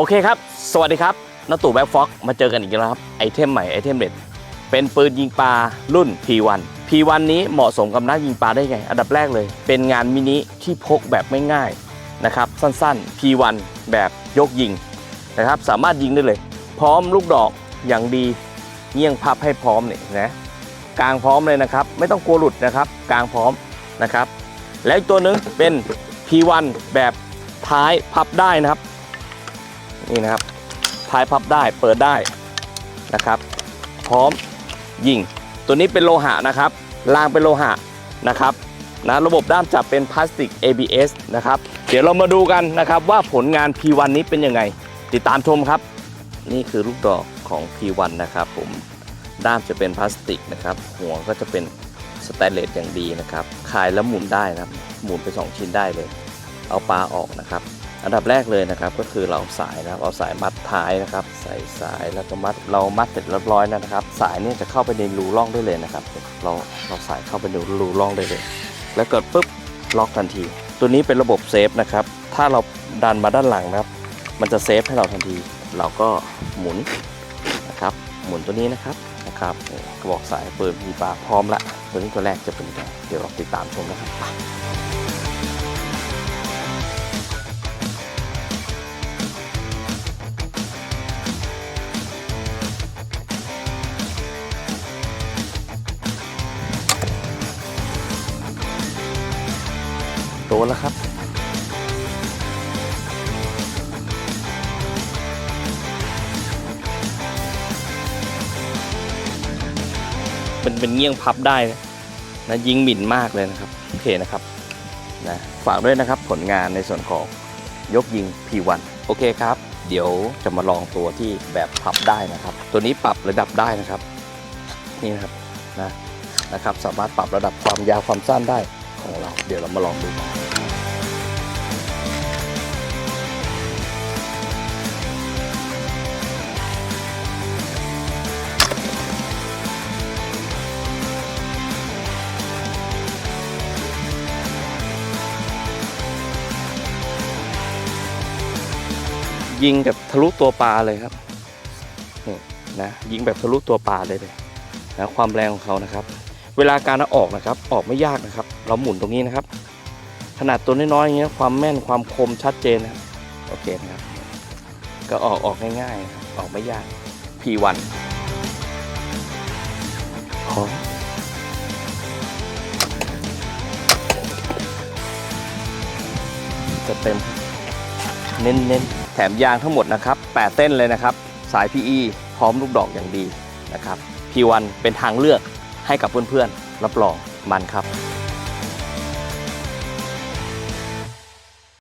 โอเคครับ สวัสดีครับนตู่แบ็คฟ็อกมาเจอกันอีกแล้วครับ ไอเทมใหม่ ไอเทมเด็ด เป็นปืนยิงปลารุ่น P1 P1 นี้เหมาะสมกับนักยิงปลาได้ไง อันดับแรกเลย เป็นงานมินิที่พกแบบไม่ง่ายนะครับ สั้นๆ P1 แบบยกยิงนะครับ สามารถยิงได้เลย พร้อมลูกดอกอย่างดีเงี่ยงพับให้พร้อมเนี่ยนะกลางพร้อมเลยนะครับ ไม่ต้องกลัวหลุดนะครับ กลางพร้อมนะครับ แล้วอีกตัวหนึงเป็น P1 แบบท้ายพับได้นะครับ นี่นะครับท้ายพับได้เปิดได้นะครับ พร้อมยิง ตัวนี้เป็นโลหะนะครับรางเป็นโลหะนะครับนะระบบด้ามจับเป็นพลาสติก ABS นะครับ เดี๋ยวเรามาดูกันนะครับว่าผลงาน P1 นี้เป็นยังไง ติดตามชมครับ นี่คือลูกดอกของ P1 นะครับผมด้ามจะเป็นพลาสติกนะครับหัวก็จะเป็นสแตนเลสอย่างดีนะครับคลายแล้วหมุนได้นะครับ หมุนไป 2 ชิ้นได้เลย เอาปลาออกนะครับ อันดับแรกเลยนะครับก็คือเราสายนะครับเอาสายมัดท้ายนะครับ ใส่สายแล้วก็มัดเรามัดเสร็จเรียบร้อยนะครับ สายเนี่ยจะเข้าไปในรูร่องได้เลยนะครับ เราเราสายเข้าไปในรูร่องได้เลย แล้วเกิดปุ๊บล็อกทันที ตัวนี้เป็นระบบเซฟนะครับ ถ้าเราดันมาด้านหลังนะครับ มันจะเซฟให้เราทันที เราก็หมุนนะครับ หมุนตัวนี้นะครับนะครับกระบอกสายเปืนมีปลาพร้อมละตัวนี้ตัวแรกจะเป็นยังไงเดี๋ยวเราติดตามชมนะครับ โดนแล้วครับ เป็นเป็นเงี้ยงพับได้นะยิงหมิ่นมากเลยนะครับ โอเคนะครับนะฝากด้วยนะครับผลงานในส่วนของยกยิง P1 โอเคครับ เดี๋ยวจะมาลองตัวที่แบบพับได้นะครับ ตัวนี้ปรับระดับได้นะครับ นี่นะครับนะนะครับ สามารถปรับระดับความยาวความสั้นได้ ของเรา เดี๋ยวเรามาลองดูกันยิงแบบทะลุตัวปลาเลยครับนี่นะยิงแบบทะลุตัวปลาเลยเลยนะความแรงของเขานะครับ เวลาการเอาออกนะครับ ออกไม่ยากนะครับ เราหมุนตรงนี้นะครับ ขนาดตัวน้อยๆอย่างเงี้ยความแม่นความคมชัดเจนนะครับโอเคนะครับ ก็ออกออกง่ายๆนะครับออกไม่ยาก P1 พร้อมจะเต็มเน้นๆ แถมยางทั้งหมดนะครับ 8 เส้นเลยนะครับ สาย PE พร้อมลูกดอกอย่างดีนะครับ P1 เป็นทางเลือก ให้กับเพื่อนๆรับรองมันครับ